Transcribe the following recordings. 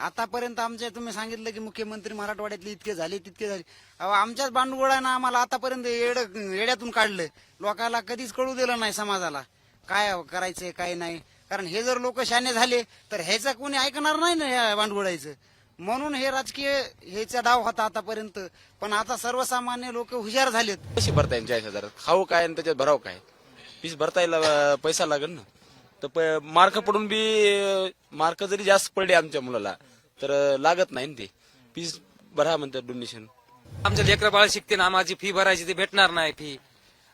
आतापर्यंत आमच्या तुम्ही सांगितलं की मुख्यमंत्री मराठवाड्यातले इतके झाले तितके झाले. अहो आमच्याच बांडगोळानं आम्हाला आतापर्यंत येड येड्यातून काढलं. लोकांना कधीच कळू दिलं नाही समाजाला. काय करायचंय काय नाही. कारण हे जर लोक शाने झाले तर ह्याचं कोणी ऐकणार नाही ना या बांडगोळायचं म्हणून हे राजकीय ह्याचा डाव होता आतापर्यंत. पण आता सर्वसामान्य लोक हुशार झालेत. कशी भरता येईल चाळीस हजार खाऊ काय आणि त्याच्यात भराव काय? पीस भरता येईल पैसा लागेल ना? तर मार्क पडून बी मार्क जरी जास्त पडले आमच्या मुलाला तर लागत नाही ना ते. फीस भरा म्हणतात डोनेशन आमच्या लेकर बाळ शिकते ना माझी फी भरायची ती भेटणार नाही फी.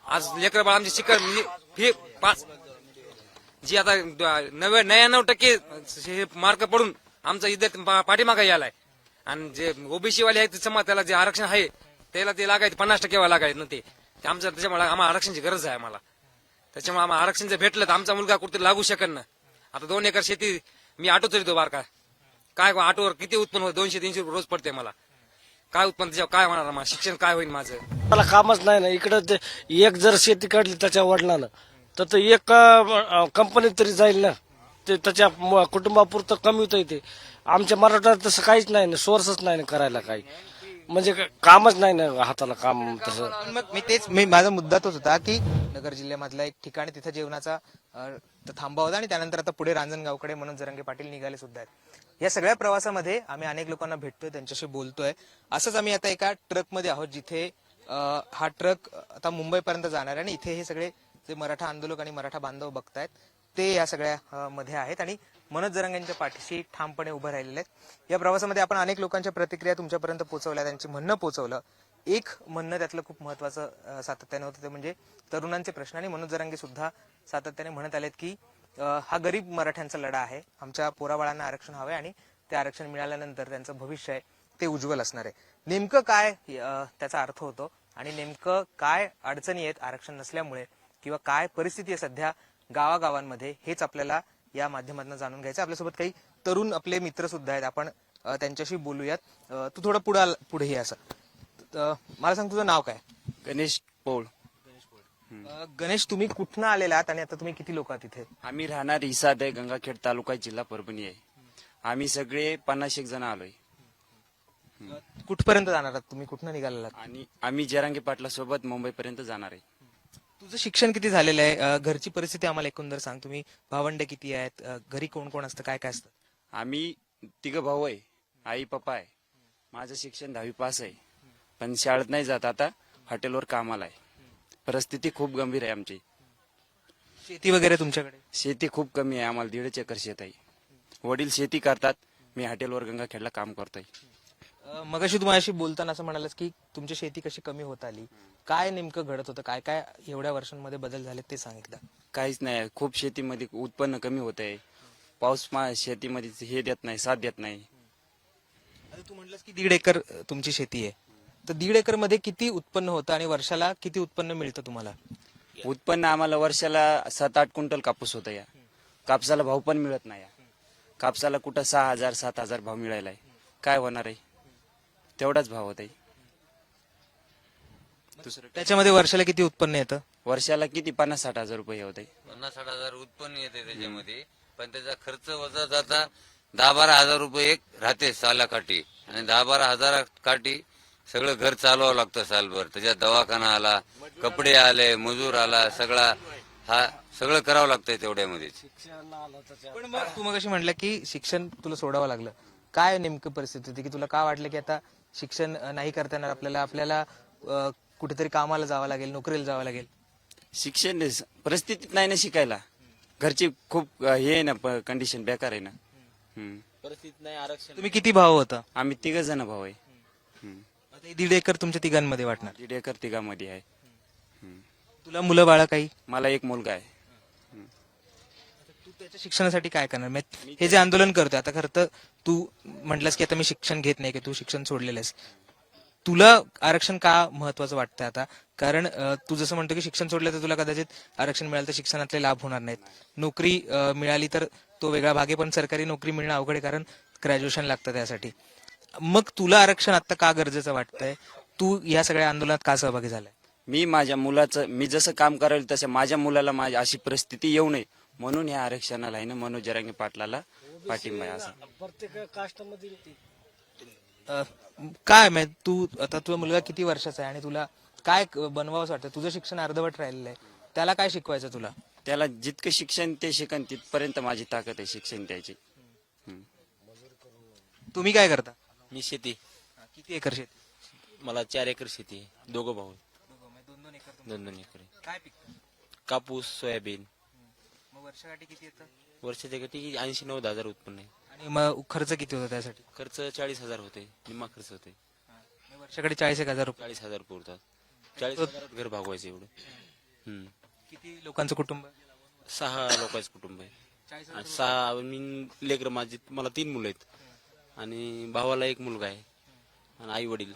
आज लेकर बाळ आमची शिकत फी पाच जी आता नव्या नव्याण्णव टक्के हे मार्क पडून आमचा इद्यात पाठीमागा यायलाय आणि जे ओबीसी वाले आहेत समाज त्याला जे आरक्षण आहे त्याला ते लागायचं पन्नास टक्के लागायचं ना ते. ते आमचं त्याच्यामुळे आम्हाला आरक्षणाची गरज आहे आम्हाला. त्याच्यामुळे आम्हाला आरक्षण जर भेटलं तर आमचा मुलगा कुठे लागू शकत ना. आता दोन एकर शेती मी आटो तरी तो बारका काय आटोवर किती उत्पन्न होतं? दोनशे तीनशे रुपये रोज पडते मला. काय उत्पन्न त्याच्यावर काय होणार माझं शिक्षण काय होईल माझं? मला कामच नाही ना. इकडं ते एक जर शेती काढली त्याच्या वडिलानं तर ते एक कंपनीत तरी जाईल ना. ते त्याच्या म- कुटुंबापुरतं कमी होतं ते. आमच्या मराठवाड्यात तसं काहीच नाही ना. सोर्सच नाही ना करायला काही. म्हणजे क- कामच नाही ना हाताला काम तसं. मग मी तेच मी माझा मुद्दा तोच होता की नगर जिल्ह्यामधला एक ठिकाणी तिथं जेवणाचा अ, त- थांबा होता आणि त्यानंतर आता पुढे रांजणगावकडे म्हणून जरंगे पाटील निघाले सुद्धा आहेत. या सगळ्या प्रवासामध्ये आम्ही अनेक लोकांना भेटतोय त्यांच्याशी बोलतोय. असंच आम्ही आता एका ट्रकमध्ये आहोत जिथे अ, हा ट्रक आता मुंबईपर्यंत जाणार आहे आणि इथे हे सगळे जे मराठा आंदोलक आणि मराठा बांधव बघतायत ते या सगळ्या अ, मध्ये आहेत. आणि मनोज जरंगांच्या पाठीशी ठामपणे उभं राहिलेले आहेत. या प्रवासामध्ये आपण अनेक लोकांच्या प्रतिक्रिया तुमच्यापर्यंत पोहोचवल्या त्यांची म्हणणं पोहोचवलं. एक म्हणणं त्यातलं खूप महत्वाचं सातत्याने होतं ते म्हणजे तरुणांचे प्रश्न. आणि मनोज जरांगे सुद्धा सातत्याने म्हणत आलेत की हा गरीब मराठ्यांचा लढा आहे. आमच्या पोराबाळांना आरक्षण हवं आणि ते आरक्षण मिळाल्यानंतर त्यांचं भविष्य आहे ते उज्ज्वल असणार आहे. नेमकं काय त्याचा अर्थ होतो आणि नेमकं काय अडचणी आहेत आरक्षण नसल्यामुळे किंवा काय परिस्थिती आहे सध्या गावागावांमध्ये हेच आपल्याला या माध्यमातून जाणून घ्यायचं. आपल्यासोबत काही तरुण आपले मित्र सुद्धा आहेत. आपण त्यांच्याशी बोलूयात. तू थोडं पुढे पुढे ये असं. मला सांग तुझं नाव काय? गणेश पौळ. गणेश तुम्ही कुठनं आलेला आहात आणि आता तुम्ही किती लोक आहात इथे? आम्ही राहणार इसाद आहे गंगाखेड तालुका जिल्हा परभणी आहे. आम्ही सगळे पन्नास एक जण आलोय. कुठपर्यंत जाणार आहात तुम्ही? कुठनं आहात? आणि आम्ही जरांगे पाटला सोबत मुंबई पर्यंत जाणार आहे. तुझं शिक्षण किती झालेलं आहे? अ, घरची परिस्थिती आम्हाला एकंदर सांग. तुम्ही भावंड किती आहेत? अ, घरी कोण कोण असतं? काय काय असतं? आम्ही तिघ भाऊ आहे. आई पप्पा आहे. माझं शिक्षण दहावी पास आहे. पण शाळेत नाही जात. आता हॉटेलवर कामाला आहे. परिस्थिती खूप गंभीर आहे आमची. शेती वगैरे तुमच्याकडे? शेती खूप कमी आहे. आम्हाला दीडच एकर शेत आहे. वडील शेती करतात. मी हॉटेलवर गंगाखेडला काम करतोय. अ, मगाशी तुम्हाला बोलताना असं म्हणालास की तुमची शेती कशी कमी होत आली? काय नेमकं घडत होतं? काय काय एवढ्या वर्षांमध्ये बदल झाले ते सांगितलं काहीच नाही. खूप शेतीमध्ये उत्पन्न कमी होत आहे. पाऊस मा- शेतीमध्ये हे देत नाही साथ देत नाही. तू म्हटलंस की दीड एकर तुमची शेती आहे. तर दीड एकरमध्ये किती उत्पन्न होतं आणि वर्षाला किती उत्पन्न मिळतं तुम्हाला? उत्पन्न आम्हाला वर्षाला सात आठ क्विंटल कापूस होता या. कापसाला भाव पण मिळत नाही या. कापसाला कुठं सहा हजार सात हजार भाव मिळायला आहे. काय होणार आहे? तेवढाच भाव होत. दुसरं त्याच्यामध्ये वर्षाला किती उत्पन्न येतं? वर्षाला किती? पन्नास साठ हजार रुपये होत. आहे पन्नास साठ हजार उत्पन्न येते त्याच्यामध्ये. पण त्याचा खर्च वजा जाता दहा बारा हजार रुपये एक राहते साला काठी आणि दहा बारा हजार काठी सगळं घर चालवावं लागतं सालभर. त्याच्यात दवाखाना आला कपडे आले मजूर आला सगळा हा सगळं करावं लागतंय तेवढ्यामध्येच. पण मग तू मग म्हटलं की शिक्षण तुला सोडावं लागलं. काय नेमकं परिस्थिती होती? की तुला का वाटलं की आता शिक्षण नाही करता येणार आपल्याला? आपल्याला अ, कुठेतरी कामाला जावं लागेल नोकरीला जावं लागेल. शिक्षण नाही, परिस्थितीत नाही ना शिकायला. घरची खूप अं, हे आहे ना कंडिशन बेकार आहे ना. हम्म. तुम्ही किती भाव होता? आम्ही तिघ जण भाऊ आहे. हम्म. आता हे दीड एकर तुमच्या तिघांमध्ये वाटणार. दीड एकर तिघामध्ये आहे. तुला मुलं बाळा काही? मला एक मुलगा आहे. त्याच्या शिक्षणासाठी काय करणार? म्हणजे हे जे आंदोलन करतोय आता खरं तर तू म्हटलंस की आता मी शिक्षण घेत नाही की तू शिक्षण सोडलेलं आहेस. तुला आरक्षण का महत्वाचं वाटतं आता? कारण तू जसं म्हणतो की शिक्षण सोडलं तर तुला कदाचित आरक्षण मिळालं तर शिक्षणातले लाभ होणार नाहीत. नोकरी मिळाली तर तो वेगळा भाग आहे पण सरकारी नोकरी मिळणं अवघड आहे कारण ग्रॅज्युएशन लागतं त्यासाठी. मग तुला आरक्षण आता का गरजेचं वाटतंय? तू या सगळ्या आंदोलनात का सहभागी झालाय? मी माझ्या मुलाचं मी जसं काम करायला तसं माझ्या मुलाला माझी अशी परिस्थिती येऊ नये. म्हणून या आरक्षणाला आहे ना मनोज जरांगे पाटलाला पाठिंबा आहे असा. प्रत्येक अ, काय माहीत तू आता तुझा मुलगा किती वर्षाचा आहे आणि तुला काय बनवावंसं वाटतं? तुझं शिक्षण अर्धवट राहिलेलं आहे. त्याला काय शिकवायचं तुला? त्याला जितकं शिक्षण ते शिकन तिथपर्यंत माझी ताकद आहे शिक्षण द्यायची. हम्म. तुम्ही काय करता? मी शेती. किती एकर शेती? मला चार एकर शेती आहे. दोघं भाऊ आहे. दोन दोन एकर दोन दोन एकर आहे. काय पिकतं? कापूस सोयाबीन. वर्षाकाठी किती येतं? वर्षाच्या गती ऐंशी नव्वद हजार उत्पन्न आहे. आणि मग खर्च किती होतो त्यासाठी? खर्च चाळीस हजार होते. निम्मा खर्च होते. वर्षाकडे चाळीस एक हजार रुपये. चाळीस हजार पुरतात चाळीस हजारात घर भागवायचं एवढं. हम्म. किती लोकांचं कुटुंब? सहा लोकांचं कुटुंब आहे. आणि सहा मी लेकर माझी मला तीन मुलं आहेत. आणि भावाला एक मुलगा आहे. आणि आई वडील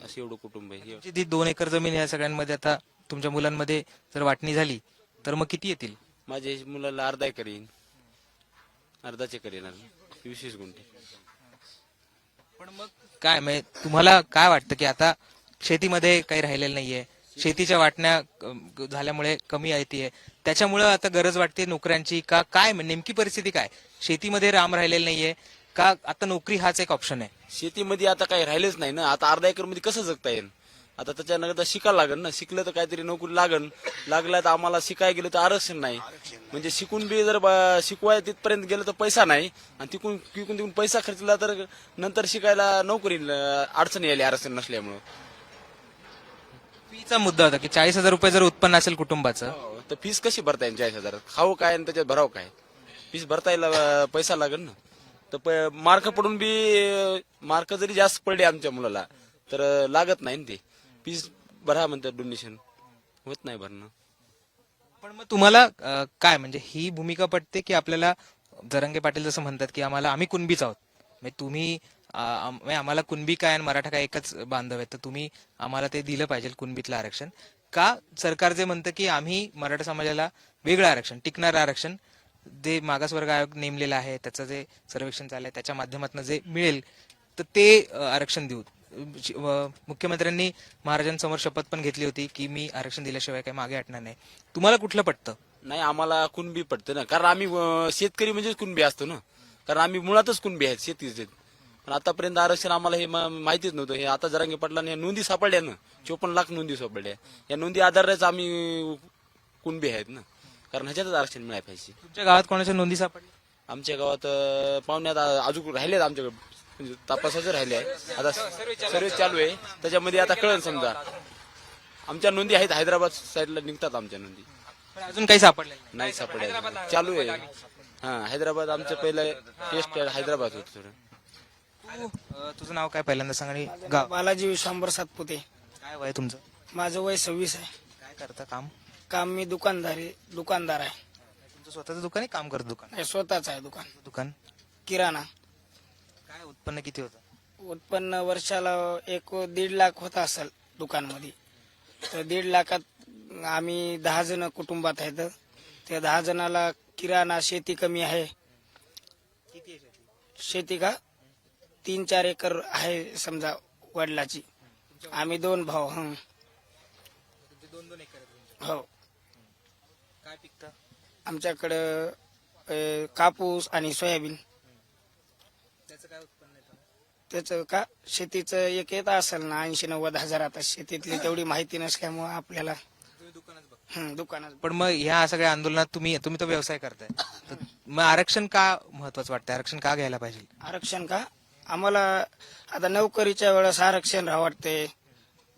असं एवढं कुटुंब आहे. तुमची ती दोन एकर जमीन या सगळ्यांमध्ये आता तुमच्या मुलांमध्ये जर वाटणी झाली तर मग किती येतील? माझ्या मुलाला अर्धा एकर येईन. अर्धाच एकर येणार. वीस वीस गुंठे. पण मग काय म्हणजे तुम्हाला काय वाटतं की आता शेतीमध्ये काही राहिलेलं नाहीये? शेतीच्या वाटण्या अ, झाल्यामुळे कमी येते त्याच्यामुळे आता गरज वाटते नोकऱ्यांची का काय? म्हणजे नेमकी परिस्थिती काय? शेतीमध्ये राम राहिलेलं नाहीये. का आता नोकरी हाच एक ऑप्शन आहे? शेतीमध्ये आता काही राहिलेच नाही ना. आता अर्धा एकरमध्ये कसं जगता येईल? आता त्याच्यानंतर शिकायला लागेल ना. शिकलं तर काहीतरी नोकरी लागन. लागला तर आम्हाला शिकाय गेलं तर आरक्षण नाही. म्हणजे शिकून बी जर ब- शिकवाय तिथपर्यंत गेलं तर पैसा नाही. आणि तिकून तिकून तिकून पैसा खर्चला तर नंतर शिकायला नोकरी अडचण यायली आरक्षण नसल्यामुळं. फीचा मुद्दा होता की चाळीस हजार रुपये जर उत्पन्न असेल कुटुंबाचं. हो, तर फीस कशी भरता येईल चाळीस हजार? खाऊ काय आणि त्याच्यात भराव काय? फीस भरता येईल अं, पैसा लागेल ना. तर मार्क पडून बी मार्क जरी जास्त पडले आमच्या मुलाला तर अं, लागत नाही ना ते. फीस भरा म्हणतात डोनेशन होत नाही भरणं. पण मग तुम्हाला काय म्हणजे ही भूमिका पटते की आपल्याला जरंगे पाटील जसं म्हणतात की आम्हाला आम्ही कुणबीच आहोत. म्हणजे तुम्ही आम- म्हणजे आम्हाला कुणबी काय आणि मराठा काय एकच बांधव आहे तर तुम्ही आम्हाला ते दिलं पाहिजे कुणबीतलं आरक्षण. का सरकार जे म्हणतं की आम्ही मराठा समाजाला वेगळं आरक्षण टिकणारं आरक्षण जे मागासवर्ग आयोग नेमलेलं आहे त्याचं जे सर्वेक्षण चाललंय त्याच्या माध्यमातून जे मिळेल तर ते आरक्षण देऊ. मुख्यमंत्र्यांनी महाराजांसमोर शपथ पण घेतली होती की मी आरक्षण दिल्याशिवाय काही मागे हटणार नाही. तुम्हाला कुठलं पटतं? नाही आम्हाला कुणबी पडतं ना. कारण आम्ही अं, शेतकरी म्हणजेच कुणबी असतो ना. कारण आम्ही मुळातच कुणबी आहेत शेतीचे. पण आतापर्यंत आरक्षण आम्हाला हे मा- माहितीच नव्हतं. हे आता जरांगे पाटलाने या नोंदी सापडल्या ना. चोपन्न लाख नोंदी सापडल्या. या नोंदी आधारेच आम्ही कुणबी आहेत ना. कारण ह्याच्यातच आरक्षण मिळायला पाहिजे. तुमच्या गावात कोणाच्या नोंदी सापडल्या? आमच्या गावात अं, पाहुण्यात आ- अजून राहिलेत आमच्याकडे. म्हणजे तपासाचे राहिले आहे. आता सर्व्हिस चालू आहे. त्याच्यामध्ये आता कळन समजा. आमच्या नोंदी आहेत. हैदराबाद साईडला निघतात आमच्या नोंदी. पण अजून काही सापडलं नाही. नाही सापडायचं चालू आहे. हा हैदराबाद आमचं पहिलं टेस्ट हैदराबाद होत थोडं. अ, तुझं नाव काय पहिल्यांदा सांग आणि गाव. बालाजी विश्वांबर सातपुते. काय वय तुमचं? माझं वय सव्वीस आहे. काय करता काम? काम मी दुकानदार आहे दुकानदार आहे. तुमचं स्वतःचं दुकान आहे? काम करत दुकान? हे स्वतःच आहे दुकान. दुकान? किराणा. उत्पन्न किती होतं? उत्पन्न वर्षाला एक दीड लाख होत असेल दुकानमध्ये. तर दीड लाखात आम्ही दहा जण कुटुंबात आहेत. त्या दहा जणाला किराणा शेती कमी आहे. शेती? का? तीन चार एकर आहे समजा वडिलाची. आम्ही दोन भाऊ हं. दोन दोन एकर हो. काय पिकतं? आमच्याकडं अ, कापूस आणि सोयाबीन त्याचं काय उत्पन्न येतं त्याचं का? शेतीचं एक येत असेल ना ऐंशी नव्वद हजार आता शेतीतली तेवढी माहिती नसल्यामुळं आपल्याला दुकानात हं, पण मग ह्या सगळ्या आंदोलनात तुम्ही तुम्ही तो व्यवसाय करताय. तर मग आरक्षण का महत्वाचं वाटतं आरक्षण का घ्यायला पाहिजे? आरक्षण का? आम्हाला आता नोकरीच्या वेळेस आरक्षण राहा वाटते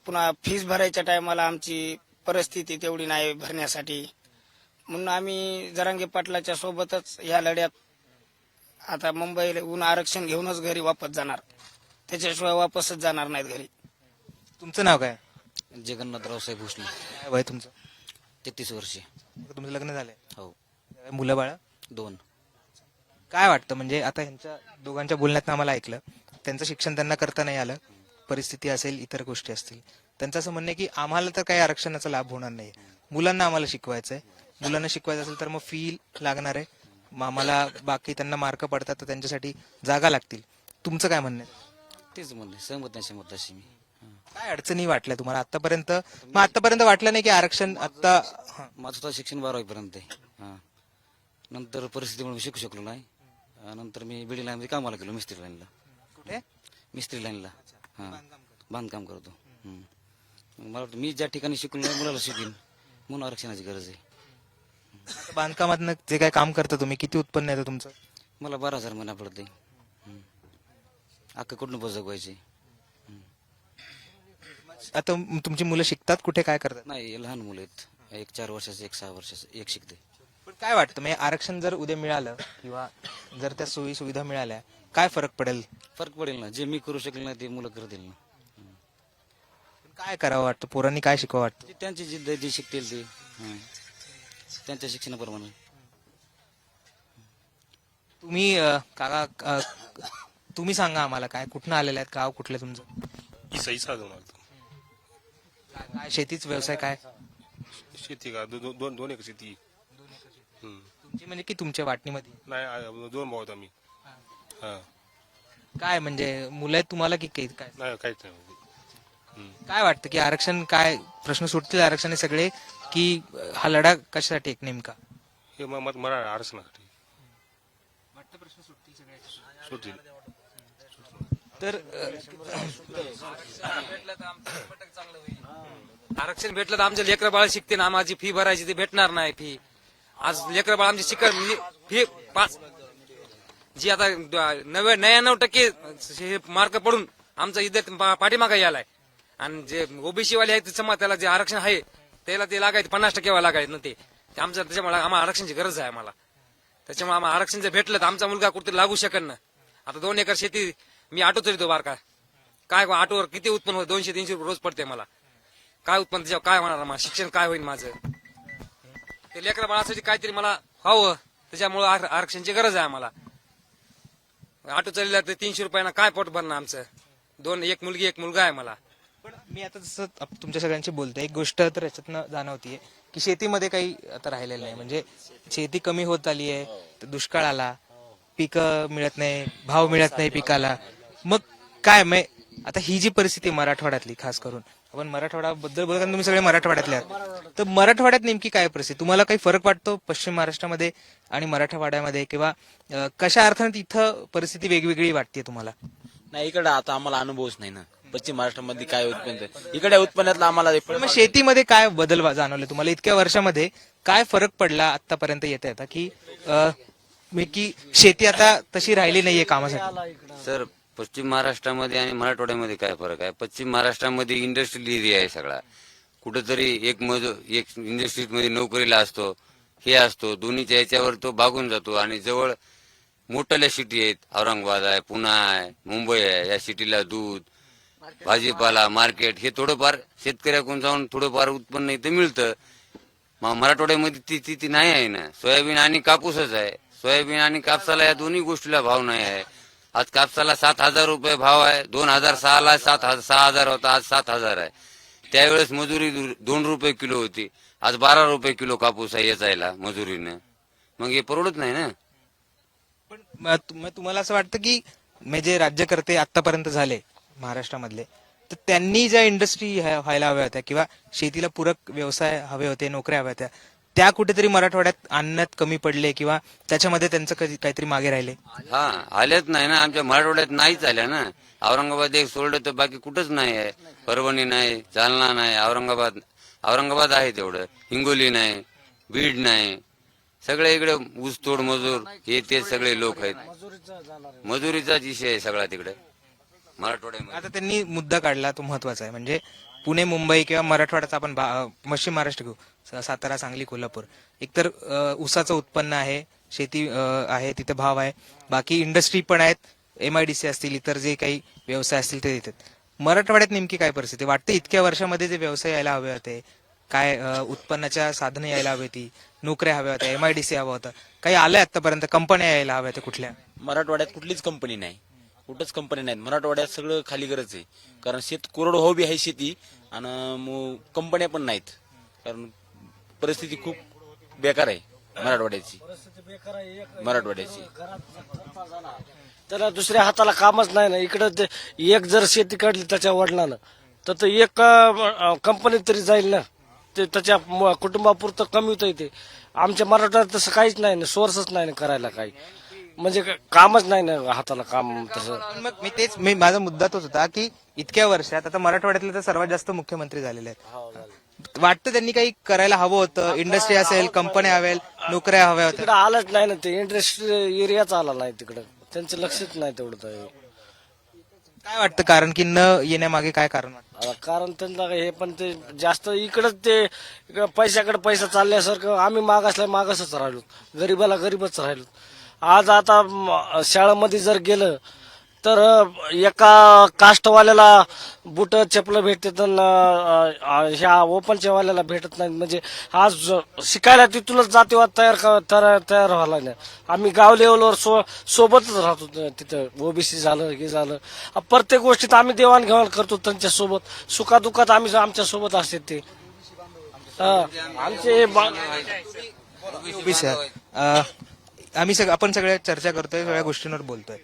पुन्हा फीस भरायच्या टायमाला आमची परिस्थिती तेवढी नाही भरण्यासाठी. म्हणून आम्ही जरांगे पाटलाच्या सोबतच या लढ्यात आता मुंबईला ऊन आरक्षण घेऊनच घरी वापस जाणार. त्याच्याशिवाय वापसच जाणार नाहीत घरी. तुमचं नाव काय? जगन्नाथराव साहेब भोसले. काय वय तुमचं? तेहतीस वर्षे. तुमचं लग्न झालंय? हो. मुलं बाळ? दोन. काय वाटतं? म्हणजे आता ह्यांच्या दोघांच्या बोलण्यात आम्हाला ऐकलं. त्यांचं शिक्षण त्यांना करता नाही आलं. परिस्थिती असेल इतर गोष्टी असतील. त्यांचं असं म्हणणं आहे की आम्हाला तर काही आरक्षणाचा लाभ होणार नाही. मुलांना आम्हाला शिकवायचं आहे मुलांना शिकवायचं असेल तर मग फी लागणार आहे. आम्हाला बाकी त्यांना मार्क पडतात तर त्यांच्यासाठी जागा लागतील. तुमचं काय म्हणणं आहे? तेच म्हणले सहमत नाही सहमत अशी मी. हं. काय अडचणी वाटल्या तुम्हाला? आतापर्यंत मग आतापर्यंत वाटलं नाही की आरक्षण आता. माझं स्वतः शिक्षण बारावीपर्यंत आहे. हां. नंतर परिस्थितीमुळे मी शिकू शकलो नाही. नंतर मी बिल्डिंग लाईनमध्ये कामाला गेलो मिस्त्री लाईनला. कुठे? मिस्त्री लाईनला. हां. बांधकाम करतो. हम्म. मला वाटतं मी ज्या ठिकाणी शिकलो नाही मुलाला शिकेन म्हणून आरक्षणाची गरज आहे. आता बांधकामात जे काय काम करता तुम्ही किती उत्पन्न येतं तुमचं? मला बारा हजार महिना पडते अख्खं कुटुंब जगवायचे आता म- तुमची मुलं शिकतात? कुठे काय करतात? नाही लहान मुलं आहेत. एक चार वर्षाचं एक सहा वर्षाचं एक शिकते. पण काय वाटतं म्हणजे आरक्षण जर उद्या मिळालं किंवा जर त्या सोयी सुविधा मिळाल्या काय फरक पडेल? फरक पडेल ना. जे मी करू शकलो नाही ते मुलं करतील ना. काय करावं वाटतं? पोरांनी काय शिकावं वाटतं? त्यांची जिद्द जे शिकतील ते. हं. त्यांच्या शिक्षणाप्रमाणे तुम्ही अं, काका अं, तुम्ही सांगा आम्हाला काय कुठनं आलेले आहेत गाव कुठलं तुमचं? इसाई साधून आलतो काय काय शेतीच व्यवसाय काय? शेती का? दो- दो- दोन दोन एकर शेती. हम्म. तुमची म्हणजे की तुमच्या वाटणीमध्ये? नाही आ- दोन भाऊ आहेत आम्ही. हा. काय म्हणजे मुलं आहेत तुम्हाला की काही- काय? नाही काहीच नाही. हम्म. काय वाटतं की आरक्षण काय प्रश्न सुटतील आरक्षण हे सगळे? की हा लढा कशासाठी एक नेमका? हे म- मत मरा आरक्षणासाठी सुटतील. तर आरक्षण भेटलं तर आमचे लेकर बाळ शिकते ना माझी फी भरायची ते भेटणार नाही फी आज लेकर बाळ आमची शिक फी पाच जी आता नव्या नव्याण्णव टक्के हे मार्क पडून आमचा इथं पाठीमागा यालाय. आणि जे ओबीसी वाले आहेत ते समाज त्याला जे आरक्षण आहे त्याला ते लागायचे पन्नास टक्के लागायचे ना ते. आमचं त्याच्यामुळे आम्हाला आरक्षणाची गरज आहे आम्हाला. त्याच्यामुळे आम्हाला आरक्षण जर भेटलं तर आमचा मुलगा कुठे लागू शकत ना. आता दोन एकर शेती मी ऑटो बार बारका काय आटोवर किती उत्पन्न होतं दोनशे तीनशे रुपये रोज पडते मला. काय उत्पन्न त्याच्यावर काय होणार मला शिक्षण काय होईल माझं? ते लेकरा बाळासाठी काहीतरी मला व्हावं. त्याच्यामुळं आर- गरज आहे आम्हाला. आटो चालला तर तीनशे रुपयानं काय पोट भरणं आमचं? दोन एक मुलगी एक मुलगा आहे मला. मी आता जसं आप- तुमच्या सगळ्यांशी बोलतोय एक गोष्ट तर याच्यातनं जाणवतीये की शेतीमध्ये काही आता राहिलेलं नाही. म्हणजे शेती कमी होत आली आहे तर दुष्काळ आला पिकं मिळत नाही भाव मिळत नाही पिकाला. मग काय? मग आता ही जी परिस्थिती आहे मराठवाड्यातली खास करून आपण मराठवाड्याबद्दल बोलत तुम्ही सगळे मराठवाड्यातले आहात. तर मराठवाड्यात नेमकी काय परिस्थिती? तुम्हाला काही फरक वाटतो पश्चिम महाराष्ट्रामध्ये आणि मराठवाड्यामध्ये? किंवा अं, कशा अर्थाने तिथं परिस्थिती वेगवेगळी वाटते तुम्हाला? नाही इकडे आता आम्हाला अनुभवच नाही ना. पश्चिम महाराष्ट्रामध्ये काय उत्पन्न इकडे उत्पन्नातलं आम्हाला हे मग शेतीमध्ये काय बदल वा- जाणवले तुम्हाला? इतक्या वर्षामध्ये काय फरक पडला आतापर्यंत येता येता? की अं, मी की शेती आता तशी राहिली नाहीये कामासाठी? सर पश्चिम महाराष्ट्रामध्ये आणि मराठवाड्यामध्ये काय फरक आहे? पश्चिम महाराष्ट्रामध्ये इंडस्ट्रियल एरिया आहे सगळा. कुठेतरी एक मज एक इंडस्ट्रीमध्ये नोकरीला असतो हे असतो दोन्हीच्या याच्यावर तो भागून जातो आणि जवळ मोठ्याल्या सिटी आहेत. औरंगाबाद आहे पुणे आहे मुंबई आहे. या सिटीला दूध भाजीपाला मार्केट. हे थोडंफार शेतकऱ्याकडून जाऊन थोडंफार उत्पन्न इथं मिळतं. मग मराठवाड्यामध्ये ती ती ती नाही आहे ना. सोयाबीन आणि कापूसच आहे. सोयाबीन आणि कापसाला या दोन्ही गोष्टीला भाव नाही आहे. आज कापसाला सात हजार रुपये भाव आहे. दोन हजार सहाला सात हजार सहा हजार होता. आज सात हजार आहे. त्यावेळेस मजुरी दोन रुपये किलो होती. आज बारा रुपये किलो कापूस आहे याचायला मजुरीनं. मग हे परवडत नाही ना. पण तुम्हाला असं वाटतं की म्हणजे जे राज्यकर्ते आतापर्यंत झाले. महाराष्ट्रामधले तर त्यांनी ज्या इंडस्ट्री व्हायला हव्या होत्या किंवा शेतीला पूरक व्यवसाय हवे होते नोकऱ्या हव्या होत्या त्या कुठेतरी मराठवाड्यात आणण्यात कमी पडले किंवा त्याच्यामध्ये त्यांचं कधी काहीतरी मागे राहिले? हा आल्याच नाही ना आमच्या मराठवाड्यात नाहीच आल्या ना. औरंगाबाद एक सोडलं तर बाकी कुठंच नाही आहे. परभणी नाही जालना नाही औरंगाबाद औरंगाबाद आहे तेवढं. हिंगोली नाही बीड नाही. सगळे इकडे ऊसतोड मजूर हे ते सगळे लोक आहेत. मजुरीचाच विषय आहे सगळा तिकडे. मराठवाड्यामध्ये. आता त्यांनी मुद्दा काढला तो महत्त्वाचा आहे. म्हणजे पुणे मुंबई किंवा मराठवाड्याचा आपण भा- पश्चिम महाराष्ट्र घेऊ. स- सातारा सांगली कोल्हापूर. एकतर अ, ऊसाचं उत्पन्न आहे शेती अ, आहे तिथे भाव आहे. बाकी इंडस्ट्री पण आहेत एमआयडीसी असतील इतर जे काही व्यवसाय असतील ते देतात. मराठवाड्यात नेमकी काय परिस्थिती? वाटते इतक्या वर्षामध्ये जे व्यवसाय यायला हवे होते काय अ, उत्पन्नाच्या साधनं यायला हवी होती नोकऱ्या हव्या होत्या एमआयडीसी हवं होतं काही आलंय आतापर्यंत कंपन्या यायला हव्या होत्या कुठल्या? मराठवाड्यात कुठलीच कंपनी नाही. कुठंच कंपनी नाहीत. मराठवाड्यात सगळं खाली गरज आहे. कारण शेत कोरडवाहू हो बी आहे शेती आणि मग कंपन्या पण नाहीत. कारण परिस्थिती खूप बेकार आहे मराठवाड्याची. मराठवाड्याची. त्याला दुसऱ्या हाताला कामच नाही ना. इकडं ते एक जर शेती काढली त्याच्या वडिलानं तर ते एक कंपनीत तरी जाईल ना. ते त्याच्या म- कुटुंबापुरतं कमी होतं ते. आमच्या मराठवाड्यात तसं काहीच नाही ना. सोर्सच नाही ना करायला काही. म्हणजे क- कामच नाही ना हाताला काम तसं. मग मी तेच मी माझा मुद्दा तोच होता की इतक्या वर्षात आता मराठवाड्यातले तर सर्वात जास्त मुख्यमंत्री झालेले आहेत. वाटतं त्यांनी काही करायला हवं होतं इंडस्ट्री असेल कंपन्या हवेल नोकऱ्या हव्या होत्या. तिकडे आलंच नाही ना ते इंडस्ट्री एरियाच आला नाही तिकडं. त्यांचं लक्षच नाही तेवढं तर. काय वाटतं कारण की न येण्यामागे काय कारण वाटतं? आता कारण त्यांना हे पण ते जास्त इकडंच ते इकडं पैशाकडे पैसा चालल्यासारखं आम्ही मागासला मागासच राहिलो. गरीबाला गरीबच राहिलो. आज आता शाळेमध्ये जर गेलं तर एका कास्टवाल्याला बुट चपलं भेटते ह्या ओपनच्यावाल्याला भेटत नाही म्हणजे आज शिकायला तिथूनच जातीवाद तयार क- तयार तयार व्हायला नाही आम्ही गाव लेवलवर सो सोबतच राहतो तिथं. ओबीसी झालं हे झालं. प्रत्येक गोष्टीत आम्ही देवाणघेवाण करतो त्यांच्यासोबत सुखादुखात आम्ही आमच्यासोबत असते ते. आमचे ओबीसी आम्ही सग आपण सगळ्या चर्चा करतोय सगळ्या गोष्टींवर बोलतोय.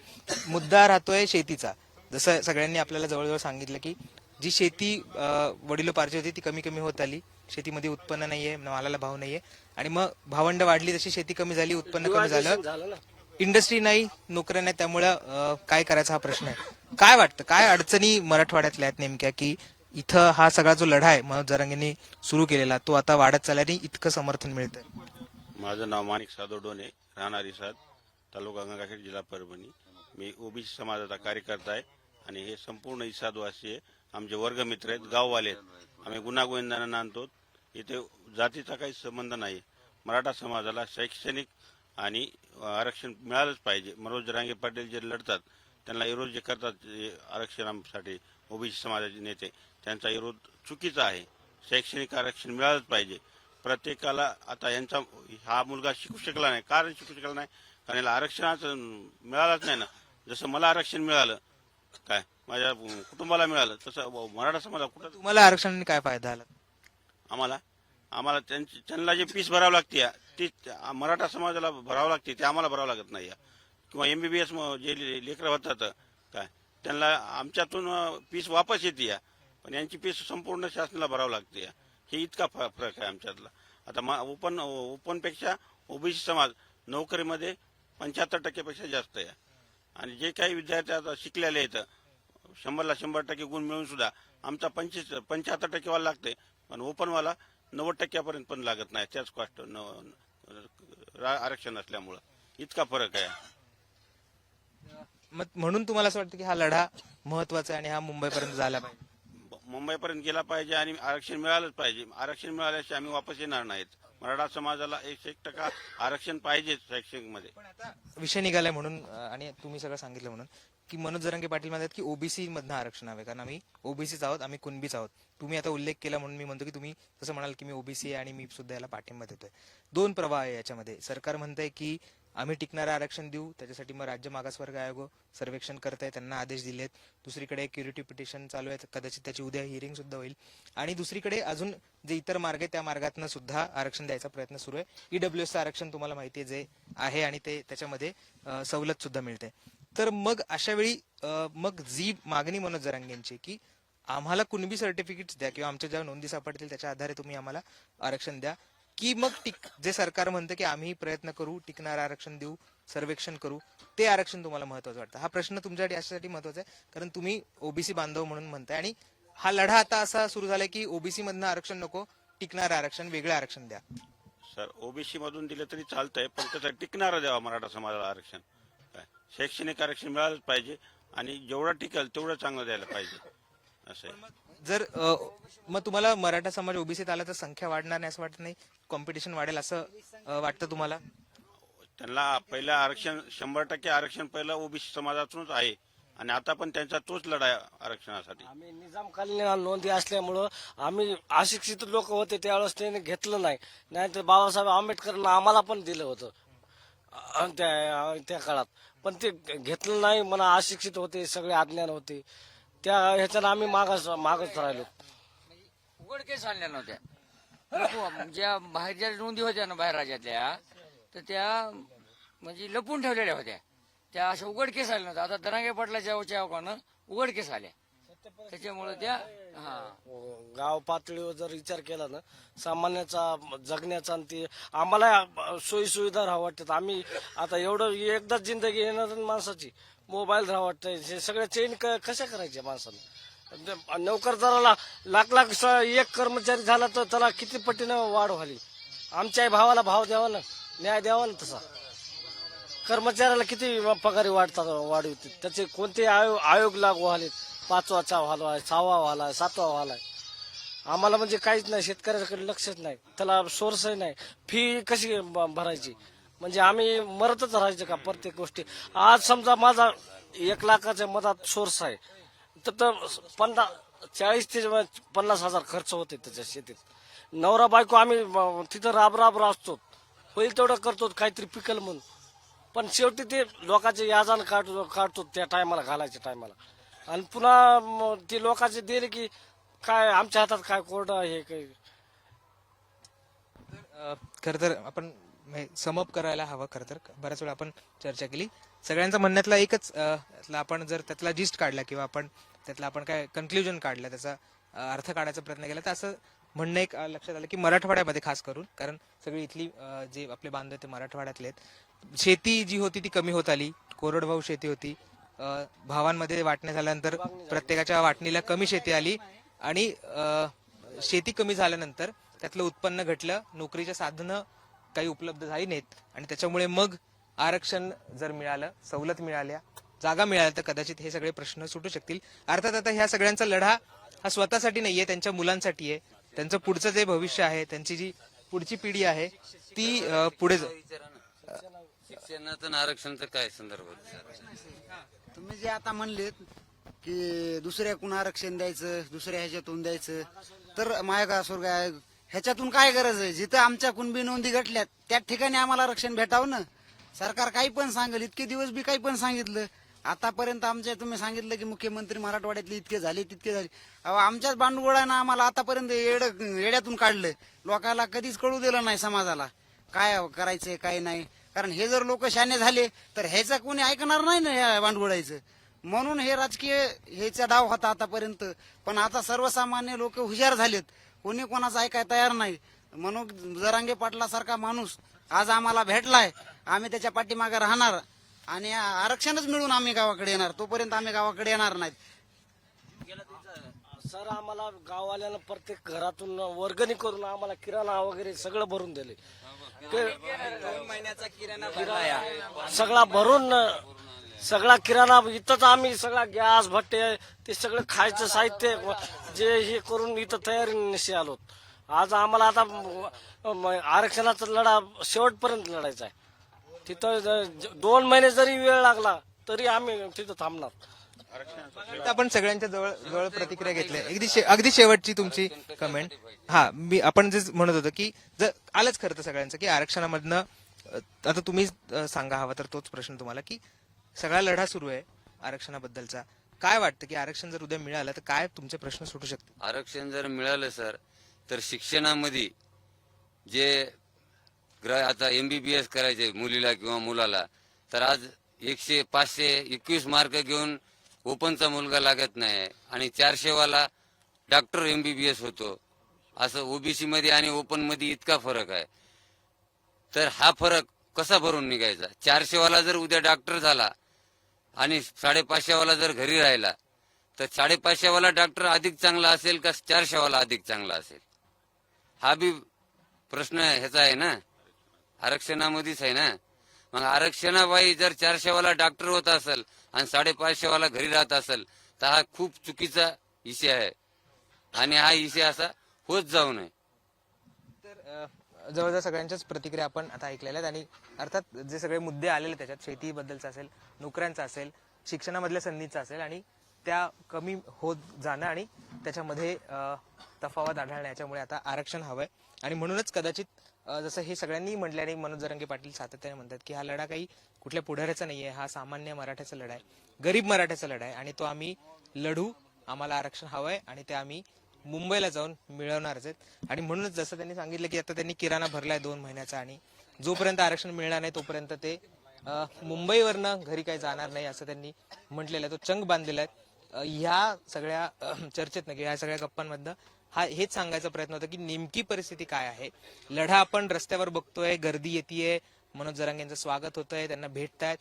मुद्दा राहतोय शेतीचा. जसं सगळ्यांनी आपल्याला जवळजवळ सांगितलं की जी शेती अं, वडिलोपार्जित होती ती कमी कमी होत आली. शेतीमध्ये उत्पन्न नाहीये मालाला भाव नाहीये. आणि मग भावंड वाढली तशी शेती कमी झाली उत्पन्न कमी झालं. इंडस्ट्री नाही नोकऱ्या नाही त्यामुळं काय करायचा हा प्रश्न आहे. काय वाटतं? काय अडचणी मराठवाड्यातल्या आहेत नेमक्या की इथं हा सगळा जो लढा आहे मनोज जरांगेंनी सुरू केलेला तो आता वाढत चालल्याने इतकं समर्थन मिळतंय? माझं नाव माणिक साधव डोने राहणारी साद तालुका गंगाखेड जिल्हा परभणी. मी ओबीसी समाजाचा कार्यकर्ता आहे आणि हे संपूर्ण इसादवासी आहे. आमचे वर्गमित्र आहेत गाववाले आहेत. आम्ही गुन्हा गोविंदांना आणतो इथे जातीचा काही संबंध नाही. मराठा समाजाला शैक्षणिक आणि आरक्षण मिळालंच पाहिजे. मनोज रांगे पाटील जे लढतात त्यांना विरोध जे करतात आरक्षणासाठी ओबीसी समाजाचे नेते त्यांचा विरोध चुकीचा आहे. शैक्षणिक आरक्षण मिळालंच पाहिजे. प्रत्येकाला आता यांचा हा मुलगा शिकू शकला नाही. कारण शिकू शकला नाही? कारण याला आरक्षणाचं मिळालंच नाही ना. जसं मला आरक्षण मिळालं काय? माझ्या कुटुंबाला मिळालं तसं मराठा समाजाला कुठं? तुम्हाला आरक्षणाने काय फायदा झाला? आम्हाला? आम्हाला त्यांची त्यांना जे फीस भरावं लागते ती मराठा समाजाला भरावं लागते ते आम्हाला भरावं लागत नाही. किंवा एमबीबीएस जे लेकरं होतात काय? त्यांना आमच्यातून फीस वापस येते या पण यांची फीस संपूर्ण शासनाला भरावं लागते. या हे इतका फरक आहे आमच्यातला. आता ओपन ओपनपेक्षा ओबीसी समाज नोकरीमध्ये पंच्याहत्तर टक्क्यापेक्षा जास्त आहे. आणि जे काही विद्यार्थी आता शिकलेले आहेत शंभरला शंभर टक्के गुण मिळून सुद्धा आमचा पंचवीस पंच्याहत्तर टक्केवाला लागते पण ओपनवाला नव्वद टक्क्यापर्यंत पण लागत नाही. त्याच कॉस्ट आरक्षण असल्यामुळं. इतका फरक आहे. मग म्हणून तुम्हाला असं वाटतं की हा लढा महत्त्वाचा आहे आणि हा मुंबईपर्यंत झाला पाहिजे? मुंबईपर्यंत गेला पाहिजे आणि आरक्षण मिळालंच पाहिजे. आरक्षण मिळाल्याशिवाय आम्ही वापस येणार नाहीत. मराठा समाजाला एकशे एक टक्का आरक्षण पाहिजेच शैक्षणिकमध्ये विषय निघालाय म्हणून आणि तुम्ही सगळं सांगितलं म्हणून की मनोज जरंगे पाटील म्हणतात की ओबीसी मधनं आरक्षण हवे कारण आम्ही ओबीसीच आहोत आम्ही कुणबीच आहोत. तुम्ही आता उल्लेख केला म्हणून मी म्हणतो की तुम्ही जसं म्हणाल की मी ओबीसी आहे आणि मी सुद्धा याला पाठिंबा देतोय. दोन प्रवाह आहे याच्यामध्ये. सरकार म्हणतंय की आम्ही टिकणारं आरक्षण देऊ. त्याच्यासाठी मग राज्य मागासवर्ग आयोग सर्वेक्षण करत आहे त्यांना आदेश दिलेत. दुसरीकडे क्युरिटी पिटिशन चालू आहे कदाचित त्याची उद्या हिअरिंग सुद्धा होईल. आणि दुसरीकडे अजून जे इतर मार्ग आहे त्या मार्गातनं सुद्धा आरक्षण द्यायचा प्रयत्न सुरू आहे. ईडब्ल्यूएसचं आरक्षण तुम्हाला माहिती आहे जे आहे आणि ते त्याच्यामध्ये सवलत सुद्धा मिळते. तर मग अशा वेळी मग जी मागणी मनोज जरांगेंची की आम्हाला कुणबी सर्टिफिकेट्स द्या किंवा आमच्या ज्या नोंदी सापडतील त्याच्या आधारे तुम्ही आम्हाला आरक्षण द्या. की मग टिक जे सरकार म्हणतं की आम्ही प्रयत्न करू टिकणारं आरक्षण देऊ सर्वेक्षण करू ते आरक्षण तुम्हाला महत्वाचं वाटतं. हा प्रश्न तुमच्यासाठी अशासाठी महत्त्वाचा आहे कारण तुम्ही ओबीसी बांधव म्हणून म्हणताय आणि हा लढा आता असा सुरू झालाय की ओबीसी मधनं आरक्षण नको टिकणार आरक्षण वेगळं आरक्षण द्या. सर ओबीसी मधून दिलं तरी चालतंय पण त्याचं टिकणारं द्यावा मराठा समाजाला आरक्षण. शैक्षणिक आरक्षण मिळालंच पाहिजे आणि जेवढं टिकल तेवढं चांगलं द्यायला पाहिजे. जर मग तुम्हाला मराठा समाज ओबीसीत आला तर संख्या वाढणार नाही असं वाटत नाही? कॉम्पिटिशन वाढेल असं वाटतं तुम्हाला? त्यांना पहिलं आरक्षण शंभर टक्के आरक्षण पहिलं ओबीसी समाजातूनच आहे. आणि आता पण त्यांचा तोच लढा आहे आरक्षणासाठी. आम्ही निजामकालीन नोंदी असल्यामुळं आम्ही अशिक्षित लोक होते त्यावेळेस त्याने घेतलं नाही. नाही तर बाबासाहेब आंबेडकरनं आम्हाला पण दिलं होतं. अं, त्या त्या काळात. पण ते घेतलं नाही म्हणा अशिक्षित होते सगळे अज्ञान होते. त्या ह्याच्यानं आम्ही मागास मागच राहिलो. उघडकेस आणल्या नव्हत्या. नको, ज्या बाहेर ज्या नोंदी होत्या ना बाहेर राज्यातल्या तर त्या म्हणजे लपून ठेवलेल्या होत्या. त्या अशा उघडकेस आल्या नव्हत्या. आता दरांगे पाटलाच्या अवकानं उघडकेस आल्या. त्याच्यामुळे त्या हा. गाव पातळीवर जर विचार केला ना सामान्याचा जगण्याचा आणि ते आम्हाला सोयी सुविधा राहा वाटतात. आम्ही आता एवढं एकदाच जिंदगी येणार माणसाची. मोबाईल राहा वाटतंय हे सगळं चेंज कशा करायच्या माणसाला नोकरदाराला लाख लाख स- एक कर्मचारी झाला तर त्याला किती पटीनं वाढ व्हावी आमच्या भावाला भाव द्यावा ना न्याय द्यावा ना तसा. कर्मचाऱ्याला किती पगारी वाढतात वाढवते त्याचे कोणते आयोग आयोग लागू व्हाले पाचवाचा व्हाला आहे सहावा व्हाला आहे सातवा व्हाला आहे आम्हाला म्हणजे काहीच नाही शेतकऱ्याकडे लक्षच नाही. त्याला सोर्सही नाही. फी कशी ब- भरायची? म्हणजे आम्ही मरतच राहायचं का प्रत्येक गोष्टी. आज समजा माझा एक लाखाच्या मधात सोर्स आहे. तर तर पन्नास चाळीस ते पन्नास हजार खर्च होते त्याच्या शेतीत. नवरा बायको आम्ही तिथं राब राब राचतो होईल तेवढं करतो काहीतरी पिकल म्हणून. पण शेवटी ते लोकांचे याजान काढतो काढतो त्या टायमाला घालायच्या टायमाला. आणि पुन्हा ते लोकांचे दिले की काय आमच्या हातात काय कोरडं हे काही. खर तर आपण समअप करायला हवं खरं तर. बऱ्याच वेळा आपण चर्चा केली. सगळ्यांचं म्हणण्यातला एकच त्यातला आपण जर त्यातला जिस्ट काढला किंवा आपण त्यातला आपण काय कन्क्ल्युजन काढलं त्याचा अर्थ काढायचा प्रयत्न केला तर असं म्हणणं एक लक्षात आलं की मराठवाड्यामध्ये खास करून कारण सगळी इथली जे आपले बांधव ते मराठवाड्यातले आहेत. शेती जी होती ती कमी होत आली. कोरडवाहू शेती होती. भावांमध्ये वाटण्यात झाल्यानंतर प्रत्येकाच्या वाटणीला कमी शेती आली आणि शेती कमी झाल्यानंतर त्यातलं उत्पन्न घटलं. नोकरीच्या साधनं काही उपलब्ध झाली नाहीत आणि त्याच्यामुळे मग आरक्षण जर मिळालं सवलत मिळाल्या जागा मिळाल्या तर कदाचित हे सगळे प्रश्न सुटू शकतील अर्थात आता ह्या सगळ्यांचा लढा हा स्वतःसाठी नाहीये त्यांच्या मुलांसाठी आहे त्यांचं पुढचं जे भविष्य आहे त्यांची जी पुढची पिढी आहे ती पुढे शिक्षणाचं आणि आरक्षणाचं काय संदर्भ. तुम्ही जे आता म्हणलेत की दुसऱ्याकडून आरक्षण द्यायचं दुसऱ्या ह्याच्यातून द्यायचं तर मायगा स्वर्ग आहे. ह्याच्यातून काय गरज आहे? जिथं आमच्या कुणबी नोंदी घटल्यात त्या ठिकाणी आम्हाला रक्षण भेटावं ना? सरकार काही पण सांगेल इतके दिवस बी काही पण सांगितलं. आतापर्यंत आमच्या तुम्ही सांगितलं की मुख्यमंत्री मराठवाड्यातले इतके झाले तितके झाले. अहो आमच्याच बांडगोळानं आम्हाला आतापर्यंत येड येड्यातून काढलं. लोकांना कधीच कळू दिलं नाही समाजाला. काय करायचंय काय नाही. कारण हे जर लोक शाने झाले तर ह्याचं कोणी ऐकणार नाही ना या भांडवडायचं म्हणून हे राजकीय ह्याचा डाव होता आतापर्यंत. पण आता सर्वसामान्य लोक हुशार झालेत. कोणी कोणाचं ऐकाय तयार नाही. म्हणून जरांगे पाटलासारखा माणूस आज आम्हाला भेटलाय. आम्ही त्याच्या पाठीमागे राहणार. आणि आरक्षणच मिळून आम्ही गावाकडे येणार. तोपर्यंत आम्ही गावाकडे येणार नाहीत. सर आम्हाला गाववाल्यानं प्रत्येक घरातून वर्गणी करून आम्हाला किराणा वगैरे सगळं भरून दिले. किराणा सगळा भरून सगळा किराणा इथंच आम्ही सगळा गॅस भट्टे ते सगळं खायचं साहित्य जे हे करून इथं तयारीनिशी आलो आज आम्हाला आता आरक्षणाचा लढा शेवटपर्यंत लढायचा आहे. तिथं दोन महिने जरी वेळ लागला तरी आम्ही तिथं थांबणार. आपण सगळ्यांच्या जवळ जवळ प्रतिक्रिया घेतल्या अगदी शे- अगदी शेवटची तुमची कमेंट हा मी आपण जे म्हणत होतो की जर आलंच खरं तर सगळ्यांचं की आरक्षणामधनं आता तुम्ही सांगा हवा तर तोच प्रश्न तुम्हाला की सगळा लढा सुरू आहे आरक्षणाबद्दलचा. काय वाटतं की आरक्षण जर उद्या मिळालं तर काय तुमचे प्रश्न सुटू शकतील? आरक्षण जर मिळालं सर तर शिक्षणामध्ये जे ग्र आता एमबीबीएस करायचे मुलीला किंवा मुलाला तर आज एकशे पाचशे एकवीस मार्क घेऊन ओपनचा मुलगा लागत नाही आणि चारशेवाला डॉक्टर एमबीबीएस होतो. असं ओबीसी मध्ये आणि ओपनमध्ये इतका फरक आहे. तर हा फरक कसा भरून निघायचा? चारशेवाला जर उद्या डॉक्टर झाला आणि साडेपाचशेवाला जर घरी राहिला तर साडेपाचशेवाला डॉक्टर अधिक चांगला असेल का चारशेवाला अधिक चांगला असेल? हा बी प्रश्न ह्याचा आहे ना. आरक्षणामध्येच आहे ना. मग आरक्षणाबाई जर चारशेवाला डॉक्टर होत असेल आणि साडेपाचशेवाला घरी राहत असेल तर हा खूप चुकीचा विषय आहे. आणि हा विषय असा होत जाऊ नये. तर जवळजवळ सगळ्यांच्याच प्रतिक्रिया आपण आता ऐकलेल्या आहेत. आणि अर्थात जे सगळे मुद्दे आलेले त्याच्यात शेतीबद्दलचा असेल नोकऱ्यांचा असेल शिक्षणामधल्या संधीचा असेल आणि त्या कमी होत जाणं आणि त्याच्यामध्ये तफावत आढळणं याच्यामुळे आता आरक्षण हवंय. आणि म्हणूनच कदाचित जसं हे सगळ्यांनी म्हटलं आणि मनोज जरंगे पाटील सातत्याने म्हणतात की हा लढा काही कुठल्या पुढाऱ्याचा नाहीये हा सामान्य मराठ्याचा लढा आहे गरीब मराठ्याचा लढा आहे आणि तो आम्ही लढू आम्हाला आरक्षण हवंय आणि ते आम्ही मुंबईला जाऊन मिळवणारच आहेत. आणि म्हणूनच जसं त्यांनी सांगितलं की आता त्यांनी किराणा भरलाय दोन महिन्याचा आणि जोपर्यंत आरक्षण मिळणार नाही तोपर्यंत ते मुंबईवरनं घरी काही जाणार नाही असं त्यांनी म्हटलेलं आहे. तो चंग बांधलेला आहे. ह्या सगळ्या चर्चेत चर्चेतनं ह्या सगळ्या गप्पांमधनं हा हेच सांगायचा प्रयत्न होता की नेमकी परिस्थिती काय आहे. लढा आपण रस्त्यावर बघतोय गर्दी येते मनोज जरांग यांचं स्वागत होतंय त्यांना भेटतायत.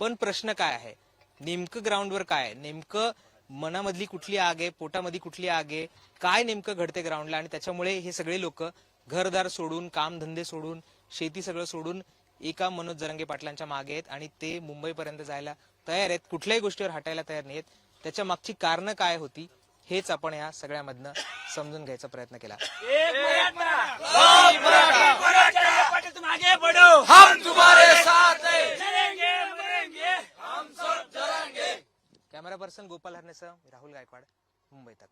पण प्रश्न काय आहे? नेमकं ग्राउंडवर काय आहे? नेमकं मनामधली कुठली आग आहे पोटामधली कुठली आग आहे काय नेमकं घडते ग्राउंडला आणि त्याच्यामुळे हे सगळे लोक घरदार सोडून कामधंदे सोडून शेती सगळं सोडून एका मनोज जरांगे पाटलांच्या मागे आहेत आणि ते मुंबईपर्यंत जायला तयार आहेत. कुठल्याही गोष्टीवर हटायला तयार नाहीत त्याच्या मागची कारणं काय होती हेच आपण या सगळ्यामधनं समजून घ्यायचा प्रयत्न केला. कॅमेरा पर्सन गोपाल हरनेसह राहुल गायकवाड मुंबई तक.